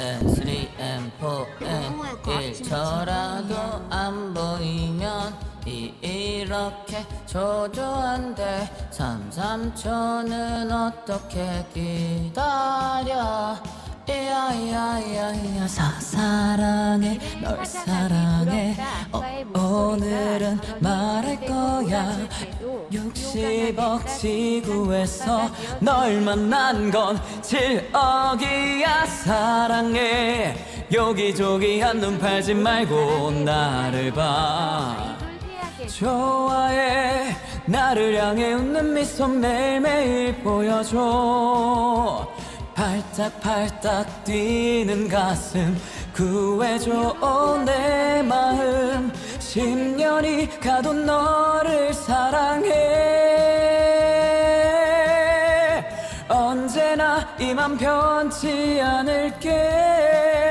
N 3 N 4 N 1 저라도 안 보이면 이 이렇게 초조한데 3 3초는 어떻게 기다려? 야야야야 사, 사랑해. 널 사랑해. 어, 오늘은 말할 거야 60억 지구에서 널 만난 건 7억이야 사랑해. 여기저기 한눈 팔지 말고 나를 봐. 좋아해. 나를 향해 웃는 미소 매일매일 보여줘. 팔딱팔딱 뛰는 가슴 구해줘. 내 10년이 가도 너를 사랑해. 언제나 이맘 변치 않을게